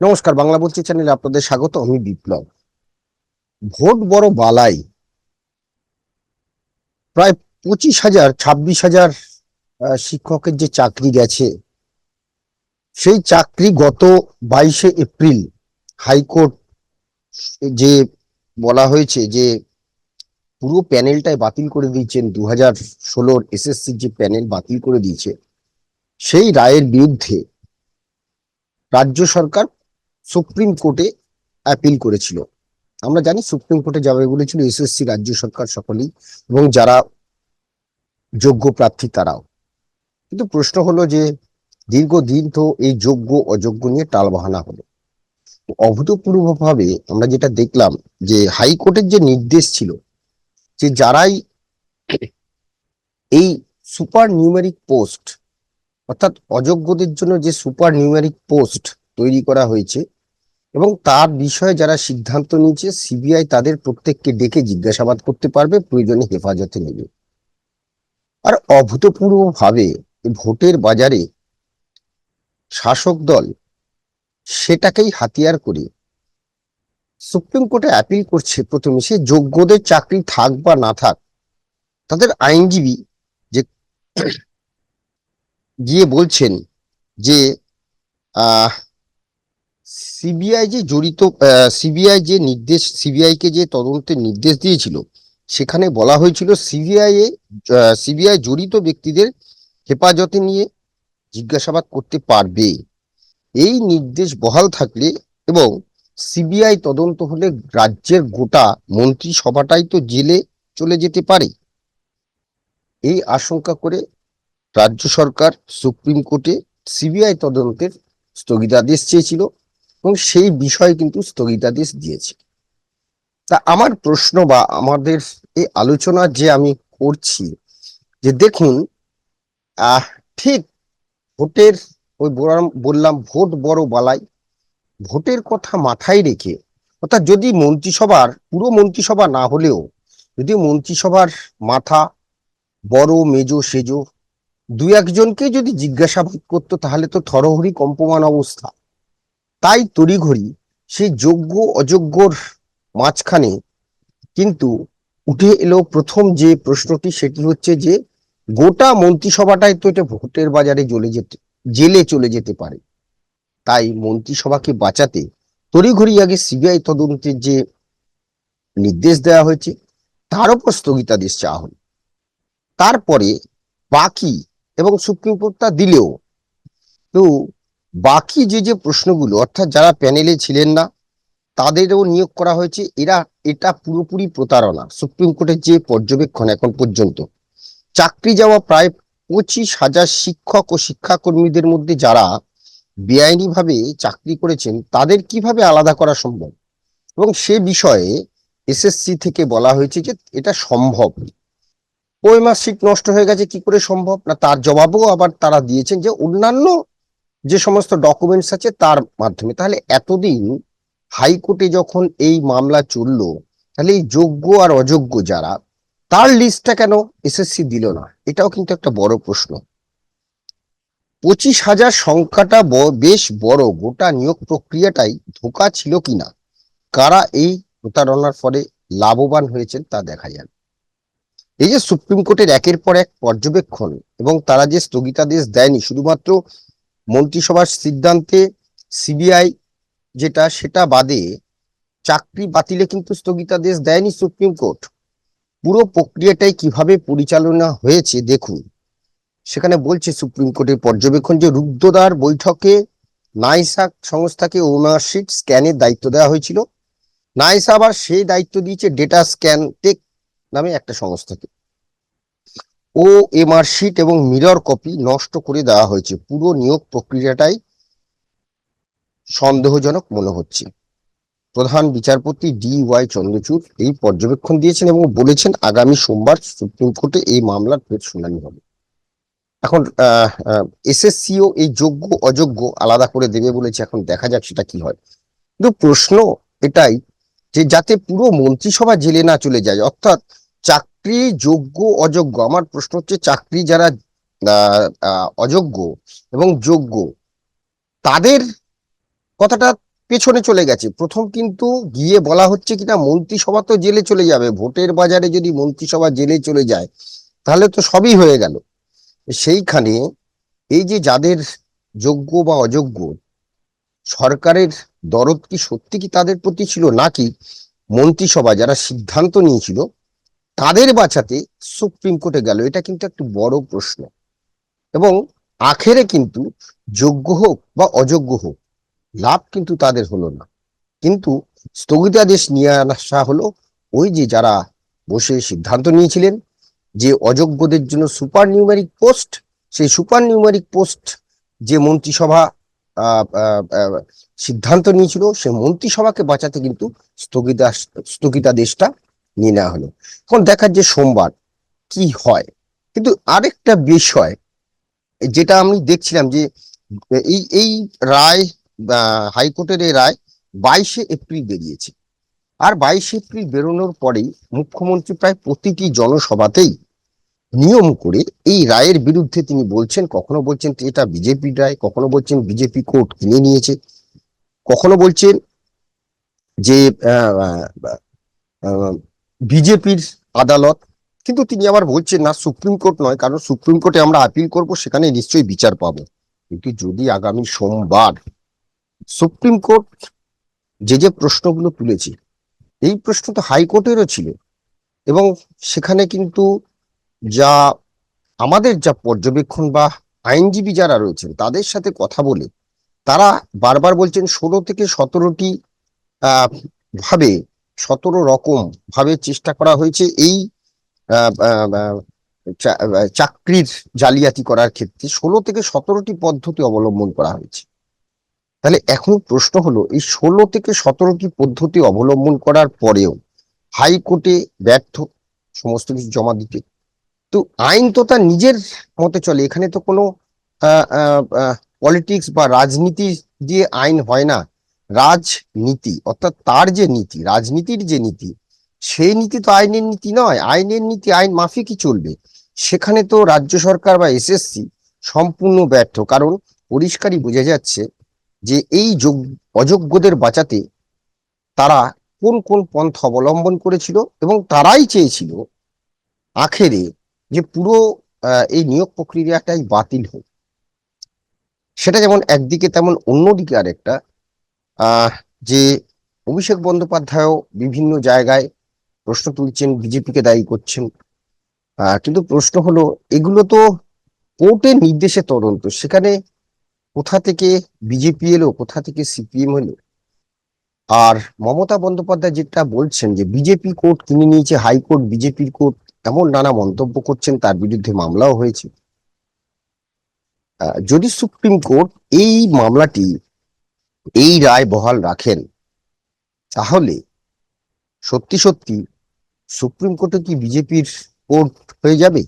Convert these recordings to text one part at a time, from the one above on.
নমস্কার, বাংলা বলছি চ্যানেলে আপনাদের স্বাগত, আমি বিপ্লব। ভোট বড় বালাই। প্রায় পঁচিশ হাজার, ছাব্বিশ হাজার শিক্ষকের যে চাকরি গেছে, সেই চাকরি গত বাইশে এপ্রিল হাইকোর্ট যে বলা হয়েছে যে পুরো প্যানেলটাই বাতিল করে দিয়েছেন দু হাজার ষোলোর এসএসসি যে প্যানেল বাতিল করে দিয়েছে, সেই রায়ের বিরুদ্ধে রাজ্য সরকার সুপ্রিম কোর্টে অ্যাপিল করেছিল। আমরা জানি সুপ্রিম কোর্টে যাবে বলেছিল এসএসসি রাজ্য সরকার সকলেই এবং যারা যোগ্য প্রার্থী তারাও। কিন্তু প্রশ্ন হলো যে দীর্ঘদিন তো এই যোগ্য, অযোগ্য নিয়ে টালবাহানা হলো। অভূতপূর্বভাবে আমরা যেটা দেখলাম যে হাইকোর্টের যে নির্দেশ ছিল যে যারাই এই সুপার নিউমেরিক পোস্ট অর্থাৎ অযোগ্যদের জন্য যে সুপার নিউমেরিক পোস্ট তৈরি করা হয়েছে এবং তার বিষয়ে যারা সিদ্ধান্ত নিয়েছে, সিবিআই তাদের প্রত্যেককে ডেকে জিজ্ঞাসাবাদ করতে পারবে, প্রয়োজনে হেফাজতে নেবে। আর অভূতপূর্বভাবে ভোটের বাজারে শাসক দল সেটাকেই হাতিয়ার করে সুপ্রিম কোর্টে অ্যাপিল করছে প্রথমে, সে যোগ্যদের চাকরি থাক বা না থাক, তাদের আইনজীবী যে গিয়ে বলছেন যে, আহ সিবিআই যে জড়িত সিবিআই যে নির্দেশ, সিবিআই কে যে তদন্তের নির্দেশ দিয়েছিল, সেখানে বলা হয়েছিল সিবিআই এ সিবিআই জড়িত ব্যক্তিদের হেফাজতে নিয়ে জিজ্ঞাসাবাদ করতে পারবে। এই নির্দেশ বহাল থাকলে এবং সিবিআই তদন্ত হলে রাজ্যের গোটা মন্ত্রিসভাটাই তো জেলে চলে যেতে পারে। এই আশঙ্কা করে রাজ্য সরকার সুপ্রিম কোর্টে সিবিআই তদন্তের স্থগিতাদেশ চেয়েছিল। এবং সেই বিষয়ে কিন্তু স্থগিতাদেশ দিয়েছে। তা আমার প্রশ্ন বা আমাদের এই আলোচনা যে আমি করছি, যে দেখুন ঠিক ভোটের ওই বললাম ভোট বড় বালাই, ভোটের কথা মাথায় রেখে, অর্থাৎ যদি মন্ত্রিসভার, পুরো মন্ত্রিসভা না হলেও, যদি মন্ত্রিসভার মাথা বড়, মেজো, সেজো দু একজনকে যদি জিজ্ঞাসাবাদ করতো, তাহলে তো থরহরি কম্পমান অবস্থা। তাই তড়িঘড়ি সেই যোগ্য অযোগ্যর মাঝখানে কিন্তু উঠে এলো প্রথম যে প্রশ্নটি সেটি হচ্ছে যে গোটা মন্ত্রিসভাটাই তো এটা ভোটের বাজারে জ্বলে যেতে, জেলে চলে যেতে পারে। তাই মন্ত্রিসভাকে বাঁচাতে তড়িঘড়ি আগে সিবিআই তদন্তের যে নির্দেশ দেওয়া হয়েছে, তার উপর স্থগিতাদেশ চাওয়া হলো। তারপরে বাকি এবং সুপ্রিম কোর্ট তা দিলেও তো বাকি যে যে প্রশ্নগুলো, অর্থাৎ যারা প্যানেলে ছিলেন না, তাদেরও নিয়োগ করা হয়েছে। এরা, এটা পুরোপুরি প্রতারণা। সুপ্রিম কোর্টের যে পর্যবেক্ষণ এখন পর্যন্ত। চাকরি যাওয়া প্রায় পঁচিশ হাজার শিক্ষক ও শিক্ষাকর্মীদের মধ্যে যারা বেআইনিভাবে চাকরি করেছেন, তাদের কীভাবে আলাদা করা সম্ভব? এবং সে বিষয়ে এসএসসি থেকে বলা হয়েছে যে এটা সম্ভব। ওই মার্কশিট নষ্ট হয়ে গেছে, কি করে সম্ভব? না, তার জবাবও আবার তারা দিয়েছেন যে অন্যান্য যে সমস্ত ডকুমেন্টস আছে তার মাধ্যমে। তাহলে এতদিন হাইকোর্টে যখন এই মামলা চলল, তাহলে এই যোগ্য আর অযোগ্য যারা, তার লিস্টটা কেন এসএসসি দিল না? এটাও কিন্তু একটা বড় প্রশ্ন। পঁচিশ হাজার সংখ্যাটা বেশ বড়, গোটা নিয়োগ প্রক্রিয়াটাই ধোকা ছিল কিনা? কারা এই প্রতারণার ফলে লাভবান হয়েছেন তা দেখা যাবে এই যে সুপ্রিম কোর্টের একের পর এক পর্যবেক্ষণ এবং তারা যে স্থগিতাদেশ দেয়নি, শুধুমাত্র মন্ত্রিসভার সিদ্ধান্তে সিবিআই যেটা, সেটা বাদে চাকরি বাতিলে কিন্তু স্থগিতাদেশ দেয়নি সুপ্রিম কোর্ট। পুরো প্রক্রিয়াটাই কীভাবে পরিচালনা হয়েছে দেখুন। সেখানে বলছে সুপ্রিম কোর্টের পর্যবেক্ষণ যে রুদ্রদার বৈঠকে নাইসা সংস্থাকে ওনারশিপ স্ক্যানের দায়িত্ব দেওয়া হয়েছিল। নাইসা আবার সেই দায়িত্ব দিয়েছে ডেটা স্ক্যান টেক নামে একটা সংস্থাকে। ও এমআর শিট এবং মিরর কপি নষ্ট করে দেওয়া হয়েছে। পুরো নিয়োগ প্রক্রিয়াটাই সন্দেহজনক মনে হচ্ছে। প্রধান বিচারপতি ডি ওয়াই চন্দ্রচূড় এই পর্যবেক্ষণ দিয়েছেন এবং বলেছেন, আগামী সোমবার সুপ্রিম কোর্টে এই মামলার ফের শুনানি হবে। এখন এসএসসিও এই যোগ্য, অযোগ্য আলাদা করে দেবে বলেছে। এখন দেখা যাক সেটা কি হয়। কিন্তু প্রশ্ন এটাই যে, যাতে পুরো মন্ত্রিসভা জেলে না চলে যায়, অর্থাৎ চাকরি যোগ্য, অযোগ্য? আমার প্রশ্ন হচ্ছে চাকরি যারা অযোগ্য এবং যোগ্য, তাদের কথাটা পেছনে চলে গেছে। প্রথম কিন্তু গিয়ে বলা হচ্ছে কিনা মন্ত্রিসভা তো জেলে চলে যাবে। ভোটের বাজারে যদি মন্ত্রিসভা জেলে চলে যায়, তাহলে তো সবই হয়ে গেল। সেইখানে এই যে যাদের যোগ্য বা অযোগ্য, সরকারের দরদ কি সত্যি কি তাদের প্রতি ছিল? নাকি মন্ত্রিসভা যারা সিদ্ধান্ত নিয়েছিল তাদের বাঁচাতে সুপ্রিম কোর্টে গেল। এটা কিন্তু একটি বড় প্রশ্ন। এবং আখেরে কিন্তু যোগ্য হোক বা অযোগ্য হোক, লাভ কিন্তু তাদের হলো না। কিন্তু স্থগিতাদেশ নিয়ে আসা হলো ওই যে যারা বসে সিদ্ধান্ত নিয়েছিলেন যে অযোগ্যদের জন্য সুপার নিউমেরিক পোস্ট, সেই সুপার নিউমেরিক পোস্ট যে মন্ত্রিসভা সিদ্ধান্ত নিয়েছিল, সে মন্ত্রিসভাকে বাঁচাতে কিন্তু স্থগিতা স্থগিতাদেশটা নিয়ে নেওয়া হলো। এখন দেখার যে সোমবার, কি হয়? কিন্তু আরেকটা বিষয়, যেটা আমি দেখছিলাম যে, এই এই রায় হাইকোর্টের এই রায় বাইশে এপ্রিল বেরিয়েছে। আর বাইশে এপ্রিল বেরোনোর পরেই মুখ্যমন্ত্রী প্রায় প্রতিটি জনসভাতেই নিয়ম করে এই রায়ের বিরুদ্ধে তিনি বলছেন, কখনো বলছেন এটা বিজেপির রায়, কখনো বলছেন বিজেপি কোর্ট কিনে নিয়েছে, কখনো বলছেন যে বিজেপির আদালত, কিন্তু তিনি আবার বলছেন, না, সুপ্রিম কোর্ট নয়, কারণ সুপ্রিম কোর্টে আমরা আপিল করব সেখানে নিশ্চয়ই বিচার পাবো। কিন্তু যদি আগামী সোমবার সুপ্রিম কোর্ট যে যে প্রশ্নগুলো তুলেছে, এই প্রশ্ন তো হাইকোর্টেরও ছিল। এবং সেখানে কিন্তু যা আমাদের যা পর্যবেক্ষণ বা আইনজীবী যারা রয়েছেন, তাদের সাথে কথা বলে তারা বারবার বলছেন, ষোলো থেকে সতেরোটি ভাবে সতেরো রকম ভাবে চেষ্টা করা হয়েছে এই চাকরির জালিয়াতি করার ক্ষেত্রে ষোলো থেকে সতেরোটি পদ্ধতি অবলম্বন করা হয়েছে। তাহলে এখন প্রশ্ন হলো, এই ষোলো থেকে সতেরোটি পদ্ধতি অবলম্বন করার পরেও হাইকোর্টে ব্যর্থ, সমস্ত কিছু জমা দিতে। তো আইন তো তার নিজের মতে চলে, এখানে তো কোনো পলিটিক্স বা রাজনীতি দিয়ে আইন হয় না। রাজনীতি, অর্থাৎ তার যে নীতি, রাজনীতির যে নীতি সেই নীতি তো আইনের নীতি নয়। আইনের নীতি, আইন মাফিকই চলবে। সেখানে তো রাজ্য সরকার বা এসএসসি সম্পূর্ণ ব্যর্থ। কারণ পরিষ্কারই বোঝা যাচ্ছে যে এই যোগ- অযোগ্যদের বাঁচাতে তারা কোন কোন পন্থা অবলম্বন করেছিল এবং তারাই চেয়েছিল আখেরে যে পুরো এই নিয়োগ প্রক্রিয়াটাই বাতিল হোক। সেটা যেমন একদিকে তেমন অন্যদিকে আরেকটা যে অভিষেক বন্দ্যোপাধ্যায়ও বিভিন্ন জায়গায় প্রশ্ন তুলছেন, বিজেপিকে দায়ী করছেন। কিন্তু প্রশ্ন হলো, এগুলো তো কোর্টের নির্দেশে তদন্ত, সেখানে কোথা থেকে বিজেপি এলো, কোথা থেকে সিপিএম এলো? আর মমতা বন্দ্যোপাধ্যায় যেটা বলছেন যে, বিজেপি কোর্ট কিনে নিয়েছে, হাইকোর্ট, বিজেপির কোর্ট, এমন নানা মন্তব্য করছেন, তার বিরুদ্ধে মামলাও হয়েছে। যদি সুপ্রিম কোর্ট এই মামলাটি এই রায় বহাল রাখেন, তাহলে সত্যি সত্যি সুপ্রিম কোর্টে কি বিজেপির কোর্ট হয়ে যাবে?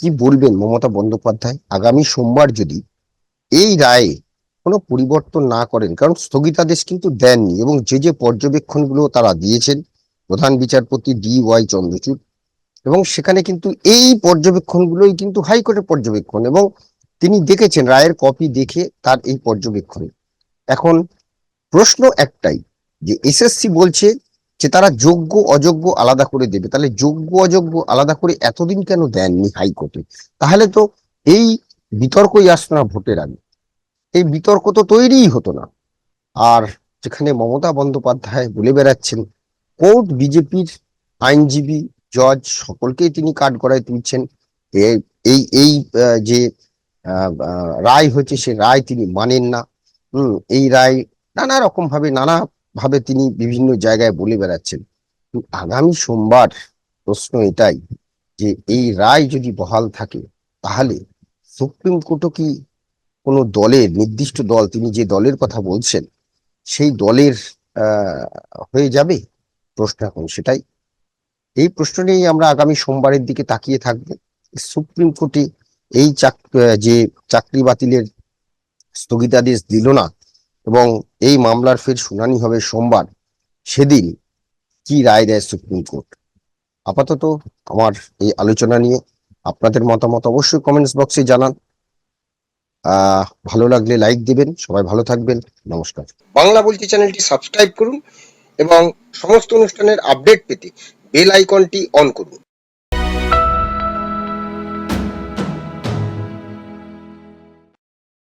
কি বলবেন মমতা বন্দ্যোপাধ্যায়? আগামী সোমবার যদি এই রায়ে কোনো পরিবর্তন না করেন, কারণ স্থগিতাদেশ কিন্তু দেননি এবং যে যে পর্যবেক্ষণগুলো তারা দিয়েছেন, প্রধান বিচারপতি ডি ওয়াই চন্দ্রচূড়, এবং সেখানে কিন্তু এই পর্যবেক্ষণগুলোই কিন্তু হাইকোর্টের পর্যবেক্ষণ এবং তিনি দেখেছেন, রায়ের কপি দেখে তার এই পর্যবেক্ষণ। এখন প্রশ্ন একটাই, যে এসএসসি বলছে যে তারা যোগ্য, অযোগ্য আলাদা করে দেবে। তাহলে যোগ্য, অযোগ্য আলাদা করে এতদিন কেন দেননি হাইকোর্টে? তাহলে তো এই বিতর্কই আসতো না ভোটের আগে। এই বিতর্ক তো তৈরিই হতো না। আর যেখানে মমতা বন্দ্যোপাধ্যায় বলে বেড়াচ্ছেন, কোর্ট বিজেপির আইনজীবী, জজ সকলকেই তিনি কাঠ গড়ায় তুলছেন। এই এই যে রায় হয়েছে সে রায় তিনি মানেন না। এই রায় নানা রকম ভাবে, নানা ভাবে তিনি বিভিন্ন জায়গায় বলে বেড়াচ্ছেন। আগামী সোমবার প্রশ্ন এটাই যে, এই রায় যদি বহাল থাকে, তাহলে সুপ্রিম কোর্টও কি কোনো দলের, নির্দিষ্ট দল, তিনি যে দলের কথা বলছেন, সেই দলের হয়ে যাবে প্রশ্ন এখন সেটাই। এই প্রশ্ন নিয়েই আমরা আগামী সোমবারের দিকে তাকিয়ে থাকব। সুপ্রিম কোর্টে এই চাক যে চাকরি বাতিলের স্থগিতাদেশ দিল না এবং এই মামলার ফের শুনানি হবে সোমবার। সেদিন কি রায় দেয় সুপ্রিম কোর্ট? আপাতত আমার এই আলোচনা নিয়ে আপনাদের মতামত অবশ্যই কমেন্টস বক্সে জানান। ভালো লাগলে লাইক দেবেন, সবাই ভালো থাকবেন, নমস্কার। বাংলা বলছি চ্যানেলটি সাবস্ক্রাইব করুন এবং সমস্ত অনুষ্ঠানের আপডেট পেতে বেল আইকনটি অন করুন।